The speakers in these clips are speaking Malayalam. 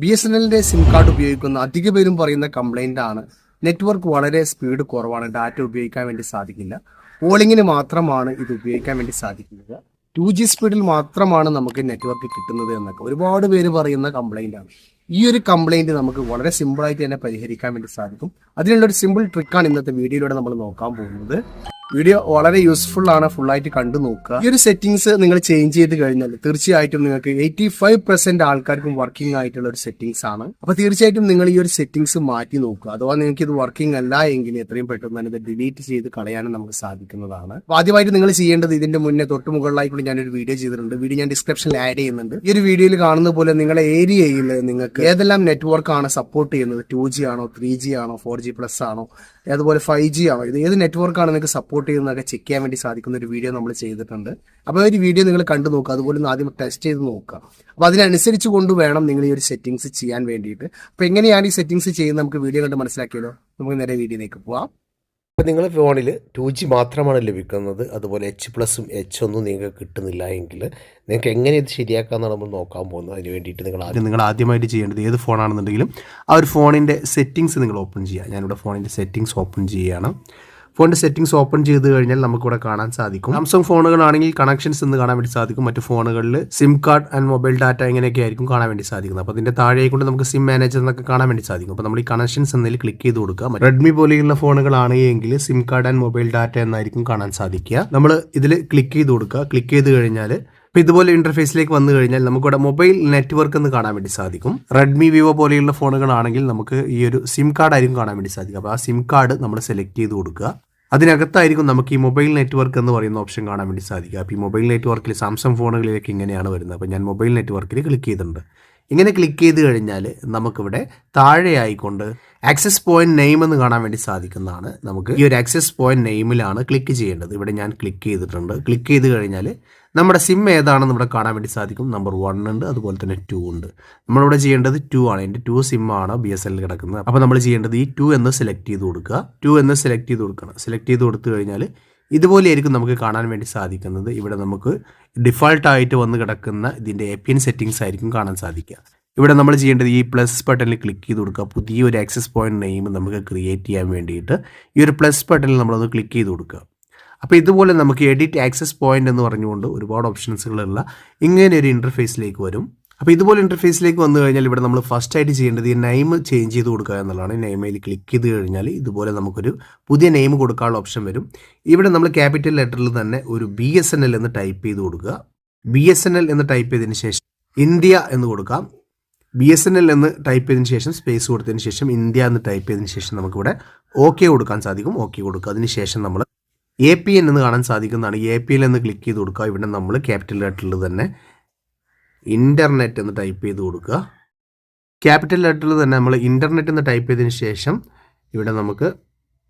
ബി എസ് എൻ എല്ലിന്റെ സിം കാർഡ് ഉപയോഗിക്കുന്ന അധിക പേരും പറയുന്ന കംപ്ലൈന്റ് ആണ്. നെറ്റ്വർക്ക് വളരെ സ്പീഡ് കുറവാണ്. ഡാറ്റ ഉപയോഗിക്കാൻ വേണ്ടി സാധിക്കില്ല. കോളിങ്ങിന് മാത്രമാണ് ഇത് ഉപയോഗിക്കാൻ വേണ്ടി സാധിക്കുന്നത്. ടു ജി സ്പീഡിൽ മാത്രമാണ് നമുക്ക് നെറ്റ്വർക്ക് കിട്ടുന്നത് എന്നൊക്കെ ഒരുപാട് പേര് പറയുന്ന കംപ്ലൈന്റ് ആണ്. ഈ ഒരു കംപ്ലൈന്റ് നമുക്ക് വളരെ സിമ്പിൾ ആയിട്ട് തന്നെ പരിഹരിക്കാൻ വേണ്ടി സാധിക്കും. അതിനുള്ള ഒരു സിമ്പിൾ ട്രിക്കാണ് ഇന്നത്തെ വീഡിയോയിലൂടെ നമ്മൾ നോക്കാൻ പോകുന്നത്. വീഡിയോ വളരെ യൂസ്ഫുൾ ആണ് ഫുൾ ആയിട്ട് കണ്ടു നോക്കുക. ഈ ഒരു സെറ്റിംഗ്സ് നിങ്ങൾ ചേഞ്ച് ചെയ്ത് കഴിഞ്ഞാൽ തീർച്ചയായിട്ടും നിങ്ങൾക്ക് എയ്റ്റി ഫൈവ് പെർസെന്റ് ആൾക്കാർക്കും വർക്കിംഗ് ആയിട്ടുള്ള ഒരു സെറ്റിംഗ്സ് ആണ്. അപ്പൊ തീർച്ചയായിട്ടും നിങ്ങൾ ഈ ഒരു സെറ്റിംഗ്സ് മാറ്റി നോക്കുക. അഥവാ നിങ്ങൾക്ക് ഇത് വർക്കിംഗ് അല്ല എങ്കിൽ എത്രയും പെട്ടെന്ന് തന്നെ ഇത് ഡിലീറ്റ് ചെയ്ത് കളയാനും നമുക്ക് സാധിക്കുന്നതാണ്. ആദ്യമായിട്ട് നിങ്ങൾ ചെയ്യേണ്ടത് ഇതിന്റെ മുന്നേ തൊട്ട് മുകളിലായിക്കൂടി ഞാനൊരു വീഡിയോ ചെയ്തിട്ടുണ്ട്. വീഡിയോ ഞാൻ ഡിസ്ക്രിപ്ഷനിൽ ആഡ് ചെയ്യുന്നുണ്ട്. ഈ ഒരു വീഡിയോയിൽ കാണുന്ന പോലെ നിങ്ങളുടെ ഏരിയയിൽ നിങ്ങൾക്ക് ഏതെല്ലാം നെറ്റ്വർക്ക് ആണ് സപ്പോർട്ട് ചെയ്യുന്നത്? ടു ജി ആണോ ത്രീ ജി ആണോ ഫോർ ജി പ്ലസ് ആണോ അതുപോലെ ഫൈവ് ജി ആണോ? ഇത് ഏത് നെറ്റ്വർക്ക് ആണ് നിങ്ങൾക്ക് സപ്പോർട്ട് ചെയ്യുന്നതൊക്കെ ചെക്ക് ചെയ്യാൻ വേണ്ടി സാധിക്കുന്ന ഒരു വീഡിയോ നമ്മൾ ചെയ്തിട്ടുണ്ട്. അപ്പോൾ ഒരു വീഡിയോ നിങ്ങൾ കണ്ടു നോക്കുക. അതുപോലെ ഒന്ന് ആദ്യം ടെസ്റ്റ് ചെയ്ത് നോക്കുക. അപ്പോൾ അതിനനുസരിച്ച് കൊണ്ട് വേണം നിങ്ങൾ ഈ ഒരു സെറ്റിങ്സ് ചെയ്യാൻ വേണ്ടിയിട്ട്. അപ്പോൾ എങ്ങനെയാണ് ഈ സെറ്റിങ്സ് ചെയ്യുന്നത് നമുക്ക് വീഡിയോ കണ്ട് മനസ്സിലാക്കിയല്ലോ. നമുക്ക് നേരെ വീഡിയോയിലേക്ക് പോവാം. അപ്പോൾ നിങ്ങൾ ഫോണിൽ ടു ജി മാത്രമാണ് ലഭിക്കുന്നത്. അതുപോലെ എച്ച് പ്ലസും എച്ച് ഒന്നും നിങ്ങൾക്ക് കിട്ടുന്നില്ല എങ്കിൽ നിങ്ങൾക്ക് എങ്ങനെ ഇത് ശരിയാക്കാമെന്നാണ് നമ്മൾ നോക്കാൻ പോകുന്നത്. അതിന് വേണ്ടിയിട്ട് നിങ്ങൾ ആദ്യം നിങ്ങൾ ആദ്യമായിട്ട് ചെയ്യേണ്ടത് ഏത് ഫോണാണെന്നുണ്ടെങ്കിലും ആ ഒരു ഫോണിന്റെ സെറ്റിങ്സ് നിങ്ങൾ ഓപ്പൺ ചെയ്യുക. ഞാനിവിടെ ഫോണിന്റെ സെറ്റിങ്സ് ഓപ്പൺ ചെയ്യുകയാണ്. ഫോണിന്റെ സെറ്റിങ്സ് ഓപ്പൺ ചെയ്ത് കഴിഞ്ഞാൽ നമുക്കിവിടെ കാണാൻ സാധിക്കും. സാംസങ് ഫോണുകളാണെങ്കിൽ കണക്ഷൻസ് എന്ന് കാണാൻ വേണ്ടി സാധിക്കും. മറ്റു ഫോണുകളിൽ SIM card and mobile data ഇങ്ങനെയൊക്കെ ആയിരിക്കും കാണാൻ വേണ്ടി സാധിക്കുന്നത്. അപ്പോൾ അതിന്റെ താഴെ കൊണ്ട് നമുക്ക് സിം മാനേജർ എന്നൊക്കെ കാണാൻ വേണ്ടി സാധിക്കും. അപ്പോൾ നമ്മൾ ഈ കണക്ഷൻസ് എന്നതിൽ ക്ലിക്ക് ചെയ്ത് കൊടുക്കുക. റെഡ്മി പോലെയുള്ള ഫോണുകളാണെങ്കിൽ SIM card and mobile data എന്നായിരിക്കും കാണാൻ സാധിക്കുക. നമ്മൾ ഇതിൽ ക്ലിക്ക് ചെയ്ത് കൊടുക്കുക. ക്ലിക്ക് ചെയ്ത് കഴിഞ്ഞാൽ അപ്പോൾ ഇതുപോലെ ഇന്റർഫേസിലേക്ക് വന്നു കഴിഞ്ഞാൽ നമുക്കിവിടെ മൊബൈൽ നെറ്റ്വർക്ക് എന്ന് കാണാൻ വേണ്ടി സാധിക്കും. റെഡ്മി വിവോ പോലെയുള്ള ഫോണുകളാണെങ്കിൽ നമുക്ക് ഈ ഒരു സിം കാർഡ് ആയിരിക്കും കാണാൻ വേണ്ടി സാധിക്കും. അപ്പോൾ ആ സിം കാർഡ് നമ്മൾ സെലക്ട് ചെയ്ത് കൊടുക്കുക. അതിനകത്തായിരിക്കും നമുക്ക് ഈ മൊബൈൽ നെറ്റ്വർക്ക് എന്ന് പറയുന്ന ഓപ്ഷൻ കാണാൻ വേണ്ടി സാധിക്കുക. അപ്പോൾ ഈ മൊബൈൽ നെറ്റ്വർക്കിൽ സാംസങ് ഫോണുകളിലേക്ക് ഇങ്ങനെയാണ് വരുന്നത്. അപ്പോൾ ഞാൻ മൊബൈൽ നെറ്റ്വർക്കിൽ ക്ലിക്ക് ചെയ്തിട്ടുണ്ട്. ഇങ്ങനെ ക്ലിക്ക് ചെയ്ത് കഴിഞ്ഞാൽ നമുക്കിവിടെ താഴെ ആയിക്കൊണ്ട് ആക്സസ് പോയിന്റ് നെയിം എന്ന് കാണാൻ വേണ്ടി സാധിക്കുന്നതാണ്. നമുക്ക് ഈ ഒരു ആക്സസ് പോയിന്റ് നെയിമിലാണ് ക്ലിക്ക് ചെയ്യേണ്ടത്. ഇവിടെ ഞാൻ ക്ലിക്ക് ചെയ്തിട്ടുണ്ട്. ക്ലിക്ക് ചെയ്ത് കഴിഞ്ഞാൽ നമ്മുടെ സിം ഏതാണെന്ന് ഇവിടെ കാണാൻ വേണ്ടി സാധിക്കും. നമ്പർ വൺ ഉണ്ട് അതുപോലെ തന്നെ ടു ഉണ്ട്. നമ്മളിവിടെ ചെയ്യേണ്ടത് ടു ആണ്. എന്റെ ടു സിം ആണ് ബി എസ് എല്ലിൽ കിടക്കുന്നത്. അപ്പോൾ നമ്മൾ ചെയ്യേണ്ടത് ഈ ടു എന്ന് സെലക്ട് ചെയ്ത് കൊടുക്കുക. ടു എന്ന് സെലക്ട് ചെയ്ത് കൊടുക്കണം. സെലക്ട് ചെയ്ത് കൊടുത്തു കഴിഞ്ഞാൽ ഇതുപോലെയായിരിക്കും നമുക്ക് കാണാൻ വേണ്ടി സാധിക്കുന്നത്. ഇവിടെ നമുക്ക് ഡിഫാൾട്ടായിട്ട് വന്ന് കിടക്കുന്ന ഇതിന്റെ എ പി എൻ സെറ്റിങ്സ് ആയിരിക്കും കാണാൻ സാധിക്കുക. ഇവിടെ നമ്മൾ ചെയ്യേണ്ടത് ഈ പ്ലസ് ബട്ടണിൽ ക്ലിക്ക് ചെയ്ത് കൊടുക്കുക. പുതിയൊരു ആക്സസ് പോയിന്റ് നെയിം നമുക്ക് ക്രിയേറ്റ് ചെയ്യാൻ വേണ്ടിയിട്ട് ഈ ഒരു പ്ലസ് ബട്ടണിൽ നമ്മളൊന്ന് ക്ലിക്ക് ചെയ്ത് കൊടുക്കുക. അപ്പോൾ ഇതുപോലെ നമുക്ക് എഡിറ്റ് ആക്സസ് പോയിന്റ് എന്ന് പറഞ്ഞുകൊണ്ട് ഒരുപാട് ഓപ്ഷൻസുകളുള്ള ഇങ്ങനെ ഒരു ഇന്റർഫേസിലേക്ക് വരും. അപ്പോൾ ഇതുപോലെ ഇന്റർഫേസിലേക്ക് വന്നു കഴിഞ്ഞാൽ ഇവിടെ നമ്മൾ ഫസ്റ്റ് ആയിട്ട് ചെയ്യേണ്ടത് ഈ നെയിം ചേഞ്ച് ചെയ്ത് കൊടുക്കുക എന്നുള്ളതാണ്. നെയിമിൽ ക്ലിക്ക് ചെയ്ത് കഴിഞ്ഞാൽ ഇതുപോലെ നമുക്കൊരു പുതിയ നെയിം കൊടുക്കാനുള്ള ഓപ്ഷൻ വരും. ഇവിടെ നമ്മൾ ക്യാപിറ്റൽ ലെറ്ററിൽ തന്നെ ഒരു ബി എസ് എൻ എൽ എന്ന് ടൈപ്പ് ചെയ്ത് കൊടുക്കുക. ബി എസ് എൻ എൽ എന്ന് ടൈപ്പ് ചെയ്തതിന് ശേഷം ഇന്ത്യ എന്ന് കൊടുക്കാം. ബി എസ് എൻ എൽ എന്ന് ടൈപ്പ് ചെയ്തതിന് ശേഷം സ്പേസ് കൊടുത്തതിന് ശേഷം ഇന്ത്യ എന്ന് ടൈപ്പ് ചെയ്തതിന് ശേഷം നമുക്കിവിടെ ഓക്കെ കൊടുക്കാൻ സാധിക്കും. ഓക്കെ കൊടുക്കുക. അതിന് ശേഷം നമ്മൾ എ പി എൻ എന്ന് കാണാൻ സാധിക്കുന്നതാണ്. എ പി എൽ എന്ന് ക്ലിക്ക് ചെയ്ത് കൊടുക്കുക. ഇവിടെ നമ്മൾ ക്യാപിറ്റൽ ലെറ്ററിൽ തന്നെ ഇന്റർനെറ്റ് എന്ന് ടൈപ്പ് ചെയ്ത് കൊടുക്കുക. ക്യാപിറ്റൽ ലെറ്ററിൽ തന്നെ നമ്മൾ ഇന്റർനെറ്റ് എന്ന് ടൈപ്പ് ചെയ്തതിന് ശേഷം ഇവിടെ നമുക്ക്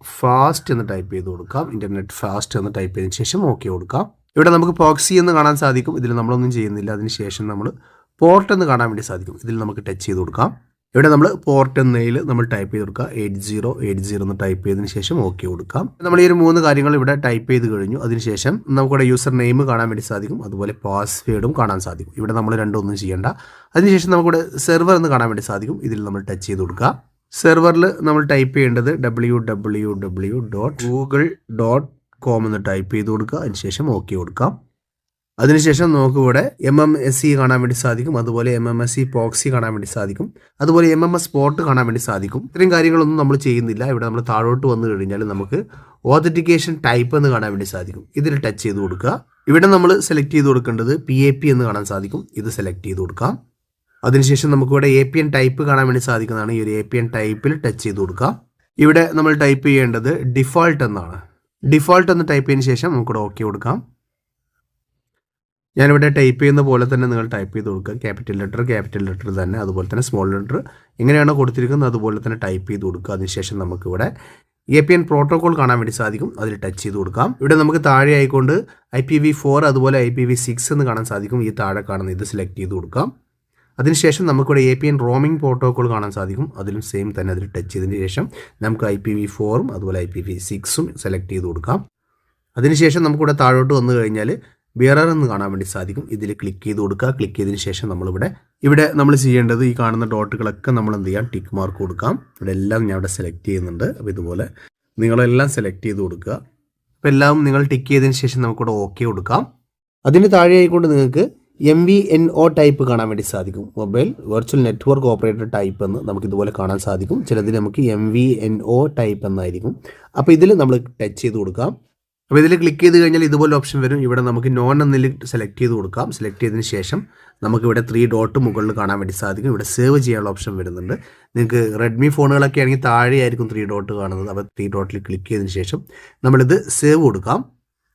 ഫാസ്റ്റ് എന്ന് ടൈപ്പ് ചെയ്ത് കൊടുക്കാം. ഇന്റർനെറ്റ് ഫാസ്റ്റ് എന്ന് ടൈപ്പ് ചെയ്തതിന് ശേഷം ഓക്കെ കൊടുക്കാം. ഇവിടെ നമുക്ക് പോക്സി എന്ന് കാണാൻ സാധിക്കും. ഇതിൽ നമ്മളൊന്നും ചെയ്യുന്നില്ല. അതിന് ശേഷം നമ്മൾ പോർട്ട് എന്ന് കാണാൻ വേണ്ടി സാധിക്കും. ഇതിൽ നമുക്ക് ടച്ച് ചെയ്ത് കൊടുക്കാം. ഇവിടെ നമ്മൾ പോർട്ട് എന്നതിൽ നമ്മൾ ടൈപ്പ് ചെയ്ത് കൊടുക്കുക. എയ്റ്റ് സീറോ എയ്റ്റ് സീറോ എന്ന് ടൈപ്പ് ചെയ്തതിന് ശേഷം ഓക്കെ കൊടുക്കാം. നമ്മൾ ഈ ഒരു മൂന്ന് കാര്യങ്ങൾ ഇവിടെ ടൈപ്പ് ചെയ്ത് കഴിഞ്ഞു. അതിനുശേഷം നമുക്കിവിടെ യൂസർ നെയിം കാണാൻ വേണ്ടി സാധിക്കും. അതുപോലെ പാസ്വേഡും കാണാൻ സാധിക്കും. ഇവിടെ നമ്മൾ രണ്ടൊന്നും ചെയ്യേണ്ട. അതിനുശേഷം നമുക്കിവിടെ സെർവർ എന്ന് കാണാൻ വേണ്ടി സാധിക്കും. ഇതിൽ നമ്മൾ ടച്ച് ചെയ്ത് കൊടുക്കുക. സെർവറിൽ നമ്മൾ ടൈപ്പ് ചെയ്യേണ്ടത് W W W dot Google dot com എന്ന് ടൈപ്പ് ചെയ്ത് കൊടുക്കുക. അതിനുശേഷം ഓക്കെ കൊടുക്കാം. അതിനുശേഷം നമുക്ക് ഇവിടെ എം എം എസ് സി കാണാൻ വേണ്ടി സാധിക്കും അതുപോലെ M M S C proxy കാണാൻ വേണ്ടി സാധിക്കും അതുപോലെ എം എം എസ് സ്പോട്ട് കാണാൻ വേണ്ടി സാധിക്കും. ഇത്രയും കാര്യങ്ങളൊന്നും നമ്മൾ ചെയ്യുന്നില്ല. ഇവിടെ നമ്മൾ താഴോട്ട് വന്നു കഴിഞ്ഞാൽ നമുക്ക് ഓതന്റിക്കേഷൻ ടൈപ്പ് എന്ന് കാണാൻ വേണ്ടി സാധിക്കും. ഇതിൽ ടച്ച് ചെയ്ത് കൊടുക്കുക. ഇവിടെ നമ്മൾ സെലക്ട് ചെയ്ത് കൊടുക്കേണ്ടത് പി എ പി എന്ന് കാണാൻ സാധിക്കും. ഇത് സെലക്ട് ചെയ്ത് കൊടുക്കാം. അതിനുശേഷം നമുക്കിവിടെ എ പി എൻ ടൈപ്പ് കാണാൻ വേണ്ടി സാധിക്കുന്നതാണ്. ഈ ഒരു എ പി എൻ ടൈപ്പിൽ ടച്ച് ചെയ്ത് കൊടുക്കാം. ഇവിടെ നമ്മൾ ടൈപ്പ് ചെയ്യേണ്ടത് ഡിഫോൾട്ട് എന്നാണ്. ഡിഫോൾട്ട് എന്ന് ടൈപ്പ് ചെയ്തതിന് ശേഷം നമുക്കിവിടെ ഓക്കെ കൊടുക്കാം. ഞാനിവിടെ ടൈപ്പ് ചെയ്യുന്ന പോലെ തന്നെ നിങ്ങൾ ടൈപ്പ് ചെയ്ത് കൊടുക്കുക. ക്യാപിറ്റൽ ലെറ്റർ ക്യാപിറ്റൽ ലെറ്റർ തന്നെ അതുപോലെ തന്നെ സ്മോൾ ലെറ്റർ എങ്ങനെയാണോ കൊടുത്തിരിക്കുന്നത്. അതുപോലെ തന്നെ ടൈപ്പ് ചെയ്ത് കൊടുക്കുക. അതിനുശേഷം നമുക്കിവിടെ എ പി എൻ പ്രോട്ടോകോൾ കാണാൻ വേണ്ടി സാധിക്കും. അതിൽ ടച്ച് ചെയ്ത് കൊടുക്കാം. ഇവിടെ നമുക്ക് താഴെ ആയിക്കൊണ്ട് ഐ പി വി ഫോർ അതുപോലെ ഐ പി വി സിക്സ് എന്ന് കാണാൻ സാധിക്കും. ഈ താഴെ കാണുന്ന ഇത് സെലക്ട് ചെയ്ത് കൊടുക്കാം. അതിനുശേഷം നമുക്കിവിടെ A P N roaming protocol കാണാൻ സാധിക്കും. അതിലും സെയിം തന്നെ അതിൽ ടച്ച് ചെയ്തതിന് ശേഷം നമുക്ക് ഐ പി വി ഫോറും അതുപോലെ ഐ പി വി സിക്സും സെലക്ട് ചെയ്ത് കൊടുക്കാം. അതിനുശേഷം നമുക്കിവിടെ താഴോട്ട് വന്നു കഴിഞ്ഞാൽ ബിയറർ എന്ന് കാണാൻ വേണ്ടി സാധിക്കും. ഇതിൽ ക്ലിക്ക് ചെയ്ത് കൊടുക്കുക. ക്ലിക്ക് ചെയ്തതിന് ശേഷം നമ്മളിവിടെ ഇവിടെ നമ്മൾ ചെയ്യേണ്ടത് ഈ കാണുന്ന ഡോട്ടുകളൊക്കെ നമ്മൾ എന്ത് ചെയ്യാം? ടിക്ക് മാർക്ക് കൊടുക്കാം. ഇവിടെ എല്ലാം ഞാൻ ഇവിടെ സെലക്ട് ചെയ്യുന്നുണ്ട്. അപ്പോൾ ഇതുപോലെ നിങ്ങളെല്ലാം സെലക്ട് ചെയ്ത് കൊടുക്കുക. അപ്പോൾ എല്ലാം നിങ്ങൾ ടിക്ക് ചെയ്തതിന് ശേഷം നമുക്കിവിടെ ഓക്കെ കൊടുക്കാം. അതിന് താഴെയായിക്കൊണ്ട് നിങ്ങൾക്ക് M V N O type കാണാൻ വേണ്ടി സാധിക്കും. Mobile virtual network operator type എന്ന് നമുക്ക് ഇതുപോലെ കാണാൻ സാധിക്കും. ചിലതിൽ നമുക്ക് M V N O type എന്നായിരിക്കും. അപ്പോൾ ഇതിൽ നമ്മൾ ടച്ച് ചെയ്ത് കൊടുക്കാം. അപ്പോൾ ഇതിൽ ക്ലിക്ക് ചെയ്ത് കഴിഞ്ഞാൽ ഇതുപോലെ ഓപ്ഷൻ വരും. ഇവിടെ നമുക്ക് നോൺ എന്നിൽ സെലക്ട് ചെയ്ത് കൊടുക്കാം. സെലക്ട് ചെയ്തതിന് ശേഷം നമുക്ക് ഇവിടെ ത്രീ ഡോട്ട് മുകളിൽ കാണാൻ വേണ്ടി സാധിക്കും. ഇവിടെ സേവ് ചെയ്യാനുള്ള ഓപ്ഷൻ വരുന്നുണ്ട്. നിങ്ങൾക്ക് റെഡ്മി ഫോണുകളൊക്കെ ആണെങ്കിൽ താഴെയായിരിക്കും ത്രീ ഡോട്ട് കാണുന്നത്. അപ്പോൾ ത്രീ ഡോട്ടിൽ ക്ലിക്ക് ചെയ്തതിന് ശേഷം നമ്മളിത് സേവ് കൊടുക്കാം.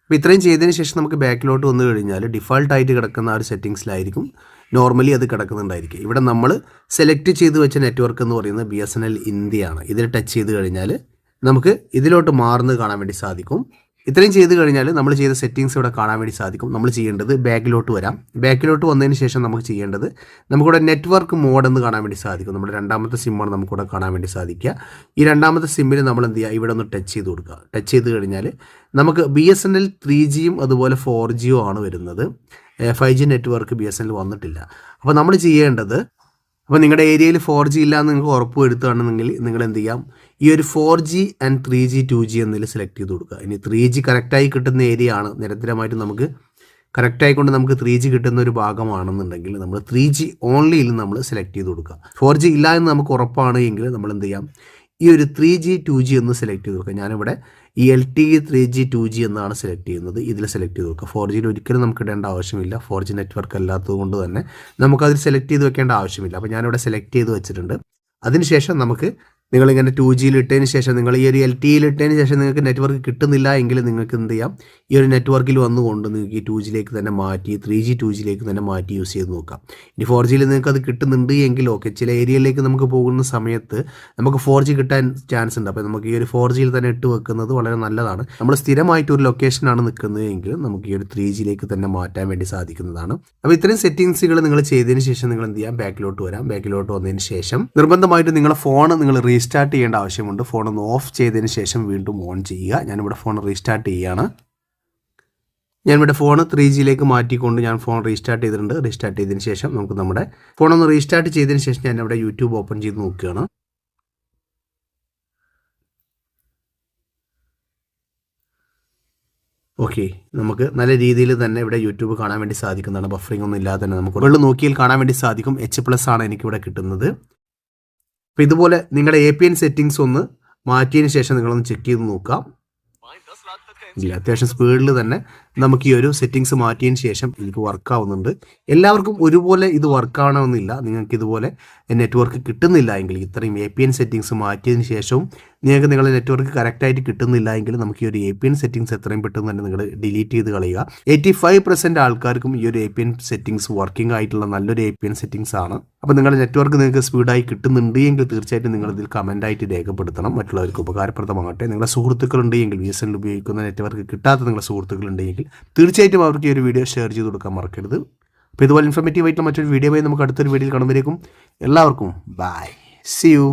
അപ്പോൾ ഇത്രയും ചെയ്തതിന് ശേഷം നമുക്ക് ബാക്കിലോട്ട് വന്നു കഴിഞ്ഞാൽ ഡിഫാൾട്ടായിട്ട് കിടക്കുന്ന ആ ഒരു സെറ്റിങ്സിലായിരിക്കും നോർമലി അത് കിടക്കുന്നുണ്ടായിരിക്കും. ഇവിടെ നമ്മൾ സെലക്ട് ചെയ്ത് വെച്ച നെറ്റ്വർക്ക് എന്ന് പറയുന്നത് ബി എസ് എൻ എൽ ഇന്ത്യയാണ് ഇതിൽ ടച്ച് ചെയ്ത് കഴിഞ്ഞാൽ നമുക്ക് ഇതിലോട്ട് മാറുന്നത് കാണാൻ വേണ്ടി സാധിക്കും. ഇത്രയും ചെയ്ത് കഴിഞ്ഞാൽ നമ്മൾ ചെയ്ത സെറ്റിങ്സ് ഇവിടെ കാണാൻ വേണ്ടി സാധിക്കും. നമ്മൾ ചെയ്യേണ്ടത് ബാക്കിലോട്ട് വരാം. ബാക്കിലോട്ട് വന്നതിന് ശേഷം നമുക്ക് ചെയ്യേണ്ടത് നമുക്കിവിടെ നെറ്റ്വർക്ക് മോഡ് എന്ന് കാണാൻ വേണ്ടി സാധിക്കും. നമ്മുടെ രണ്ടാമത്തെ സിമ്മാണ് നമുക്കിവിടെ കാണാൻ വേണ്ടി സാധിക്കുക. ഈ രണ്ടാമത്തെ സിമ്മിൽ നമ്മൾ എന്ത് ചെയ്യുക? ഇവിടെ ഒന്ന് ടച്ച് ചെയ്ത് കൊടുക്കുക. ടച്ച് ചെയ്ത് കഴിഞ്ഞാൽ നമുക്ക് B S N L three ജിയും അതുപോലെ ഫോർ ജിയോ ആണ് വരുന്നത്. Five G network B S N L വന്നിട്ടില്ല. അപ്പോൾ നമ്മൾ ചെയ്യേണ്ടത് അപ്പോൾ നിങ്ങളുടെ ഏരിയയിൽ ഫോർ ജി ഇല്ല എന്ന് നിങ്ങൾക്ക് ഉറപ്പ് വരുത്തുകയാണെന്നുണ്ടെങ്കിൽ നിങ്ങൾ എന്ത് ചെയ്യാം? ഈ ഒരു four G and three G two G എന്നതിൽ സെലക്ട് ചെയ്ത് കൊടുക്കുക. ഇനി ത്രീ ജി കറക്റ്റായി കിട്ടുന്ന ഏരിയ ആണ്. നിരന്തരമായിട്ട് നമുക്ക് കറക്റ്റായിക്കൊണ്ട് നമുക്ക് ത്രീ ജി കിട്ടുന്ന ഒരു ഭാഗമാണെന്നുണ്ടെങ്കിൽ നമ്മൾ ത്രീ ജി ഓൺലിയിൽ നമ്മൾ സെലക്ട് ചെയ്ത് കൊടുക്കുക. ഫോർ ജി ഇല്ല എന്ന് നമുക്ക് ഉറപ്പാണ് എങ്കിൽ നമ്മൾ എന്ത് ചെയ്യാം? ഈ ഒരു ത്രീ ജി ടു ജി എന്ന് സെലക്ട് ചെയ്ത് കൊടുക്കുക. ഞാനിവിടെ ഈ L T three G two G എന്നാണ് സെലക്ട് ചെയ്യുന്നത്. ഇതിൽ സെലക്ട് ചെയ്ത് കൊടുക്കുക. ഫോർ ജിയിൽ ഒരിക്കലും നമുക്ക് ഇടേണ്ട ആവശ്യമില്ല. ഫോർ ജി നെറ്റ്വർക്ക് അല്ലാത്തത് കൊണ്ട് തന്നെ നമുക്കതിൽ സെലക്ട് ചെയ്ത് വെക്കേണ്ട ആവശ്യമില്ല. അപ്പോൾ ഞാനിവിടെ സെലക്ട് ചെയ്ത് വെച്ചിട്ടുണ്ട്. അതിനുശേഷം നമുക്ക് നിങ്ങളിങ്ങനെ ടു ജിയിൽ ഇട്ടതിന് ശേഷം നിങ്ങൾ ഈ ഒരു എൽ ടിയിൽ ഇട്ടതിന് ശേഷം നിങ്ങൾക്ക് നെറ്റ്വർക്ക് കിട്ടുന്നില്ല എങ്കിൽ നിങ്ങൾക്ക് എന്ത് ചെയ്യാം? ഈ ഒരു നെറ്റ്വർക്കിൽ വന്നുകൊണ്ട് നിങ്ങൾക്ക് ഈ ടു ജിയിലേക്ക് തന്നെ മാറ്റി ത്രീ ജി ടു ജിയിലേക്ക് തന്നെ മാറ്റി യൂസ് ചെയ്ത് നോക്കാം. ഇനി ഫോർ ജിയിൽ നിങ്ങൾക്ക് അത് കിട്ടുന്നുണ്ട് എങ്കിൽ ഓക്കെ ചില ഏരിയയിലേക്ക് നമുക്ക് പോകുന്ന സമയത്ത് നമുക്ക് ഫോർ ജി കിട്ടാൻ ചാൻസ് ഉണ്ട്. അപ്പോൾ നമുക്ക് ഈ ഒരു ഫോർ ജിയിൽ തന്നെ ഇട്ട് വെക്കുന്നത് വളരെ നല്ലതാണ്. നമ്മൾ സ്ഥിരമായിട്ട് ഒരു ലൊക്കേഷനാണ് നിൽക്കുന്നത് എങ്കിൽ നമുക്ക് ഈ ഒരു ത്രീ ജിയിലേക്ക് തന്നെ മാറ്റാൻ വേണ്ടി സാധിക്കുന്നതാണ്. അപ്പോൾ ഇത്രയും സെറ്റിങ്സുകൾ നിങ്ങൾ ചെയ്തതിന് ശേഷം നിങ്ങൾ എന്ത് ചെയ്യാം? ബാക്കിലോട്ട് വരാം. ബാക്കിലോട്ട് വന്നതിന് ശേഷം നിർബന്ധമായിട്ട് നിങ്ങളുടെ ഫോൺ നിങ്ങൾ റീസ്റ്റാർട്ട് ചെയ്യേണ്ട ആവശ്യമുണ്ട്. ഫോൺ ഒന്ന് ഓഫ് ചെയ്തതിന് ശേഷം വീണ്ടും ഓൺ ചെയ്യുക. ഞാനിവിടെ ഫോൺ റീസ്റ്റാർട്ട് ചെയ്യുകയാണ് ഞാനിവിടെ ഫോൺ ത്രീ ജിയിലേക്ക് മാറ്റിക്കൊണ്ട് ഞാൻ ഫോൺ റീസ്റ്റാർട്ട് ചെയ്തിട്ടുണ്ട്. റീസ്റ്റാർട്ട് ചെയ്തതിന് ശേഷം നമുക്ക് നമ്മുടെ ഫോൺ ഒന്ന് റീസ്റ്റാർട്ട് ചെയ്തതിന് ശേഷം ഞാൻ ഇവിടെ യൂട്യൂബ് ഓപ്പൺ ചെയ്ത് നോക്കുകയാണ്. ഓക്കെ നമുക്ക് നല്ല രീതിയിൽ തന്നെ ഇവിടെ യൂട്യൂബ് കാണാൻ വേണ്ടി സാധിക്കുന്നതാണ്. ബഫറിംഗ് ഒന്നും ഇല്ലാതെ തന്നെ നമുക്ക് വെള്ളം നോക്കിയാൽ കാണാൻ വേണ്ടി സാധിക്കും. എച്ച് പ്ലസ് ആണ് എനിക്കിവിടെ കിട്ടുന്നത്. അപ്പോൾ ഇതുപോലെ നിങ്ങളുടെ എ പി എൻ സെറ്റിങ്സ് ഒന്ന് മാറ്റിയതിന് ശേഷം നിങ്ങളൊന്ന് ചെക്ക് ചെയ്ത് നോക്കാം ഇല്ല അത്യാവശ്യം സ്പീഡിൽ തന്നെ നമുക്ക് ഈ ഒരു സെറ്റിങ്സ് മാറ്റിയതിന് ശേഷം ഇത് വർക്ക് ആവുന്നുണ്ട്. എല്ലാവർക്കും ഒരുപോലെ ഇത് വർക്ക് ആവണമെന്നില്ല. നിങ്ങൾക്ക് ഇതുപോലെ നെറ്റ്വർക്ക് കിട്ടുന്നില്ല എങ്കിൽ ഇത്രയും എ പി എൻ സെറ്റിങ്സ് മാറ്റിയതിന് ശേഷവും നിങ്ങൾക്ക് നിങ്ങളുടെ നെറ്റ്വർക്ക് കറക്റ്റായിട്ട് കിട്ടുന്നില്ല എങ്കിൽ നമുക്ക് ഈ ഒരു എ പി എൻ സെറ്റിംഗ്സ് എത്രയും പെട്ടെന്ന് തന്നെ നിങ്ങൾ ഡിലീറ്റ് ചെയ്ത് കളയുക. എയ്റ്റി ഫൈവ് പെർസെന്റ് ആൾക്കാർക്കും ഈ ഒരു A P N settings working ആയിട്ടുള്ള നല്ലൊരു എ പി എൻ സെറ്റിംഗ്സ് ആണ്. അപ്പോൾ നിങ്ങളുടെ നെറ്റ്വർക്ക് നിങ്ങൾക്ക് സ്പീഡായി കിട്ടുന്നുണ്ട് എങ്കിൽ തീർച്ചയായിട്ടും നിങ്ങൾ ഇതിൽ കമന്റായിട്ട് രേഖപ്പെടുത്തണം. മറ്റുള്ളവർക്ക് ഉപകാരപ്രദമാകട്ടെ. നിങ്ങളുടെ സുഹൃത്തുക്കളുണ്ട് എങ്കിൽ ബി എസ് എൻ ഉപയോഗിക്കുന്ന നെറ്റ്വർക്ക് കിട്ടാത്ത നിങ്ങളുടെ സുഹൃത്തുക്കളുണ്ടെങ്കിൽ തീർച്ചയായിട്ടും അവർക്ക് ഈ ഒരു വീഡിയോ ഷെയർ ചെയ്ത് കൊടുക്കാൻ മറക്കരുത്. അപ്പോൾ ഇതുപോലെ ഇൻഫർമേറ്റീവ് ആയിട്ടുള്ള മറ്റൊരു വീഡിയോ ആയി നമുക്ക് അടുത്തൊരു വീഡിയോയിൽ കാണുമ്പോഴേക്കും എല്ലാവർക്കും ബൈ സി യു